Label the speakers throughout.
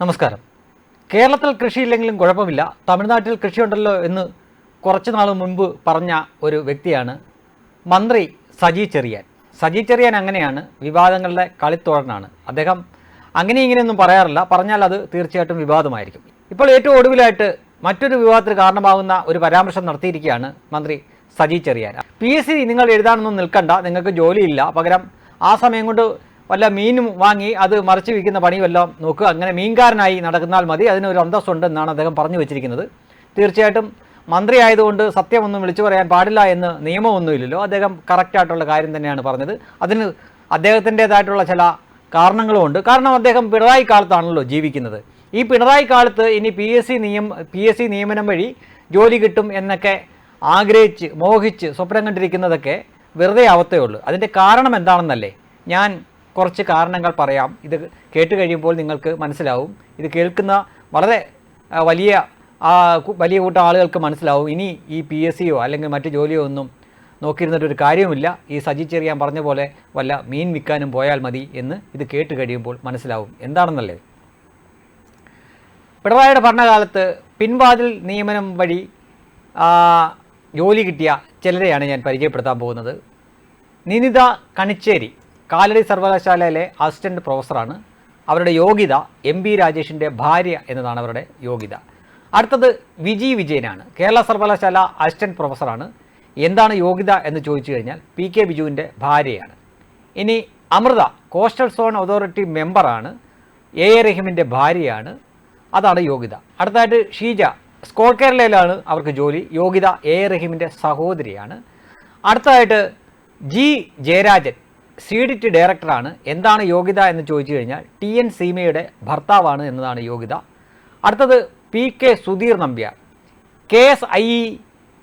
Speaker 1: നമസ്കാരം. കേരളത്തിൽ കൃഷിയില്ലെങ്കിലും കുഴപ്പമില്ല. തമിഴ്നാട്ടിൽ കൃഷിയുണ്ടല്ലോ എന്ന് കുറച്ച് നാൾ മുൻപ് പറഞ്ഞ ഒരു വ്യക്തിയാണ് മന്ത്രി സജി ചെറിയാൻ. സജി ചെറിയാൻ അങ്ങനെയാണ് വിവാദങ്ങളുടെ കളിത്തോഴനാണ്. അദ്ദേഹം അങ്ങനെ ഇങ്ങനെയൊന്നും പറയാറില്ല. പറഞ്ഞാൽ അത് തീർച്ചയായിട്ടും വിവാദമായിരിക്കും. ഇപ്പോൾ ഏറ്റവും ഒടുവിലായിട്ട് മറ്റൊരു വിവാദത്തിന് കാരണമാകുന്ന ഒരു പരാമർശം നടത്തിയിരിക്കുകയാണ് മന്ത്രി Saji Cherian. P S C നിങ്ങൾ എഴുതാനൊന്നും നിൽക്കണ്ട നിങ്ങൾക്ക് ജോലിയില്ല. പകരം ആ സമയം കൊണ്ട് വല്ല മീനും വാങ്ങി അത് മറിച്ച് വിൽക്കുന്ന പണിയുമെല്ലാം നോക്കുക അങ്ങനെ മീൻകാരനായി നടന്നാൽ മതി. അതിനൊരു അന്തസ്സുണ്ടെന്നാണ് അദ്ദേഹം പറഞ്ഞു വെച്ചിരിക്കുന്നത്. തീർച്ചയായിട്ടും മന്ത്രി ആയതുകൊണ്ട് സത്യമൊന്നും വിളിച്ചു പറയാൻ പാടില്ല എന്ന് നിയമമൊന്നുമില്ലല്ലോ. അദ്ദേഹം കറക്റ്റായിട്ടുള്ള കാര്യം തന്നെയാണ് പറഞ്ഞത്. അതിന് അദ്ദേഹത്തിന്റെതായിട്ടുള്ള ചില കാരണങ്ങളുമുണ്ട്. കാരണം അദ്ദേഹം പിണറായി കാലത്താണല്ലോ ജീവിക്കുന്നത്. ഈ പിണറായി കാലത്ത് ഇനി പി എസ് സി നിയമ പി എസ് സി നിയമനം വഴി ജോലി കിട്ടും എന്നൊക്കെ ആഗ്രഹിച്ച് മോഹിച്ച് സ്വപ്നം കണ്ടിരിക്കുന്നതൊക്കെ വെറുതെ ആവത്തേ ഉള്ളൂ. അതിന്റെ കാരണം എന്താണെന്നല്ലേ? ഞാൻ കുറച്ച് കാരണങ്ങൾ പറയാം. ഇത് കേട്ട് കഴിയുമ്പോൾ നിങ്ങൾക്ക് മനസ്സിലാവും. ഇത് കേൾക്കുന്ന വളരെ വലിയ വലിയ കൂട്ടം ആളുകൾക്ക് മനസ്സിലാവും. ഇനി ഈ പി എസ് സിയോ അല്ലെങ്കിൽ മറ്റ് ജോലിയോ ഒന്നും നോക്കിയിരുന്നിട്ട് ഒരു കാര്യവുമില്ല. ഈ സജി ചെറിയാൻ പറഞ്ഞ പോലെ വല്ല മീൻ വിൽക്കാനും പോയാൽ മതി എന്ന് ഇത് കേട്ട് കഴിയുമ്പോൾ മനസ്സിലാവും. എന്താണെന്നല്ലേ? പിണറായിയുടെ ഭരണകാലത്ത് പിൻവാതിൽ നിയമനം വഴി ജോലി കിട്ടിയ ചിലരെയാണ് ഞാൻ പരിചയപ്പെടുത്താൻ പോകുന്നത്. നിനിത കണിച്ചേരി. കാലടി സർവകലാശാലയിലെ അസിസ്റ്റന്റ് പ്രൊഫസറാണ്. അവരുടെ യോഗ്യത എം ബി രാജേഷിന്റെ ഭാര്യ എന്നതാണ് അവരുടെ യോഗ്യത. അടുത്തത് വിജി വിജയനാണ്. കേരള സർവകലാശാല അസിസ്റ്റന്റ് പ്രൊഫസറാണ്. എന്താണ് യോഗ്യത എന്ന് ചോദിച്ചു കഴിഞ്ഞാൽ പി കെ ബിജുവിന്റെ ഭാര്യയാണ്. ഇനി അമൃത കോസ്റ്റൽ സോൺ അതോറിറ്റി മെമ്പറാണ്. എ എ റഹീമിന്റെ ഭാര്യയാണ്. അതാണ് യോഗ്യത. അടുത്തതായിട്ട് ഷീജ സ്കോൾ കേരളയിലാണ് അവർക്ക് ജോലി. യോഗ്യത എ എ റഹീമിന്റെ സഹോദരിയാണ്. അടുത്തതായിട്ട് ജി ജയരാജൻ. സീഡിറ്റ് ഡയറക്ടറാണ്. എന്താണ് യോഗ്യത എന്ന് ചോദിച്ചു കഴിഞ്ഞാൽ ടി എൻ സീമയുടെ ഭർത്താവാണ് എന്നതാണ് യോഗ്യത. അടുത്തത് P K Sudheer Nambiar. K S I E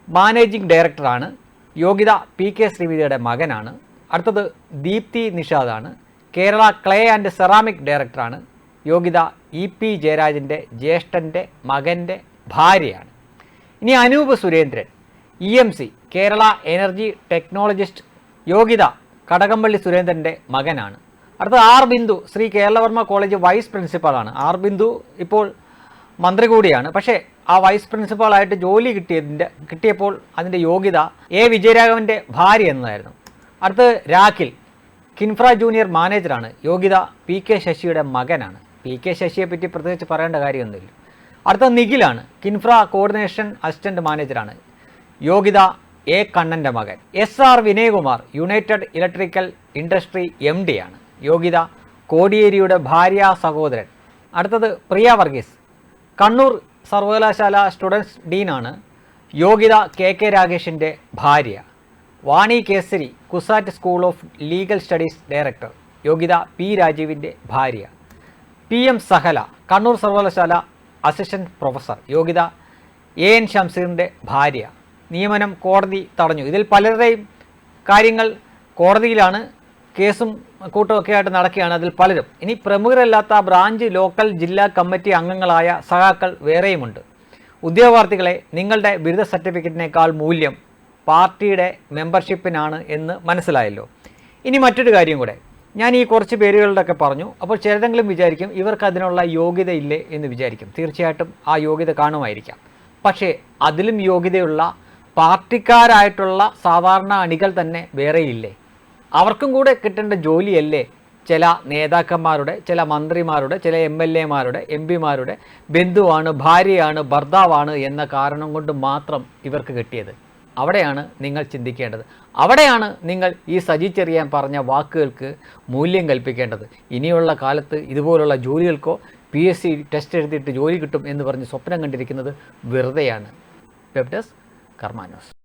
Speaker 1: managing ഡയറക്ടറാണ്. യോഗ്യത പി കെ ശ്രീവിദ്യയുടെ മകനാണ്. അടുത്തത് ദീപ്തി നിഷാദാണ്. കേരള ക്ലേ ആൻഡ് സെറാമിക് ഡയറക്ടറാണ്. യോഗ്യത ഇ പി ജയരാജന്റെ ജ്യേഷ്ഠന്റെ മകന്റെ ഭാര്യയാണ്. ഇനി Anoop Surendran E M C Kerala energy technologist. യോഗ്യത കടകംപള്ളി സുരേന്ദ്രന്റെ മകനാണ്. അടുത്തത് R Bindu Sree Keralavarma college vice പ്രിൻസിപ്പാളാണ് R Bindu ഇപ്പോൾ മന്ത്രി കൂടിയാണ്. പക്ഷേ ആ വൈസ് പ്രിൻസിപ്പാളായിട്ട് ജോലി കിട്ടിയതിന്റെ കിട്ടിയപ്പോൾ അതിന്റെ യോഗ്യത എ വിജയരാഘവന്റെ ഭാര്യ എന്നതായിരുന്നു അടുത്തത് രാഖിൽ കിൻഫ്ര ജൂനിയർ മാനേജറാണ് യോഗ്യത പി കെ ശശിയുടെ മകനാണ്. പി കെ ശശിയെ പറ്റി പ്രത്യേകിച്ച് പറയേണ്ട കാര്യമൊന്നുമില്ല. അടുത്ത നിഖിലാണ് കിൻഫ്ര കോർഡിനേഷൻ അസിസ്റ്റന്റ് മാനേജറാണ് യോഗ്യത എ കണ്ണന്റെ മകൻ. S R Vinayakumar united electrical industry M D ആണ്. യോഗ്യത കോടിയേരിയുടെ ഭാര്യ സഹോദരൻ. അടുത്തത് പ്രിയ വർഗീസ്. കണ്ണൂർ സർവകലാശാല സ്റ്റുഡൻസ് ഡീനാണ്. യോഗ്യത കെ കെ രാഗേഷിന്റെ ഭാര്യ. Vani Kesari CUSAT school of legal studies director. യോഗ്യത പി രാജീവിന്റെ ഭാര്യ. പി എം സഹല കണ്ണൂർ സർവകലാശാല അസിസ്റ്റന്റ് പ്രൊഫസർ. യോഗ്യത എ എൻ ഷംസീറിന്റെ ഭാര്യ. നിയമനം കോടതി തടഞ്ഞു. ഇതിൽ പലരുടെയും കാര്യങ്ങൾ കോടതിയിലാണ് കേസും കൂട്ടമൊക്കെ ആയിട്ട് നടക്കുകയാണ് അതിൽ പലരും. ഇനി പ്രമുഖരല്ലാത്ത ബ്രാഞ്ച് ലോക്കൽ ജില്ലാ കമ്മിറ്റി അംഗങ്ങളായ സഹാക്കൾ വേറെയുമുണ്ട്. ഉദ്യോഗാർത്ഥികളെ നിങ്ങളുടെ ബിരുദ സർട്ടിഫിക്കറ്റിനേക്കാൾ മൂല്യം പാർട്ടിയുടെ മെമ്പർഷിപ്പിനാണ് എന്ന് മനസ്സിലായല്ലോ. ഇനി മറ്റൊരു കാര്യം കൂടെ. ഞാൻ ഈ കുറച്ച് പേരുകളുടെയൊക്കെ പറഞ്ഞു. അപ്പോൾ ചിലരെങ്കിലും വിചാരിക്കും ഇവർക്ക് അതിനുള്ള യോഗ്യത ഇല്ലേ എന്ന് വിചാരിക്കും. തീർച്ചയായിട്ടും ആ യോഗ്യത കാണുമായിരിക്കാം. പക്ഷേ അതിലും യോഗ്യതയുള്ള പാർട്ടിക്കാരായിട്ടുള്ള സാധാരണ അണികൾ തന്നെ വേറെയില്ലേ? അവർക്കും കൂടെ കിട്ടേണ്ട ജോലിയല്ലേ? ചില നേതാക്കന്മാരുടെ ചില മന്ത്രിമാരുടെ ചില എം എൽ എമാരുടെ എം പിമാരുടെ ബന്ധുവാണ് ഭാര്യയാണ് ഭർത്താവാണ് എന്ന കാരണം കൊണ്ട് മാത്രം ഇവർക്ക് കിട്ടിയത്. അവിടെയാണ് നിങ്ങൾ ചിന്തിക്കേണ്ടത്. അവിടെയാണ് നിങ്ങൾ ഈ സജി ചെറിയാൻ പറഞ്ഞ വാക്കുകൾക്ക് മൂല്യം കൽപ്പിക്കേണ്ടത്. ഇനിയുള്ള കാലത്ത് ഇതുപോലുള്ള ജോലികൾക്കോ പി എസ് സി ടെസ്റ്റ് എഴുതിയിട്ട് ജോലി കിട്ടും എന്ന് പറഞ്ഞ് സ്വപ്നം കണ്ടിരിക്കുന്നത് വെറുതെയാണ്. Web desk Carmanos.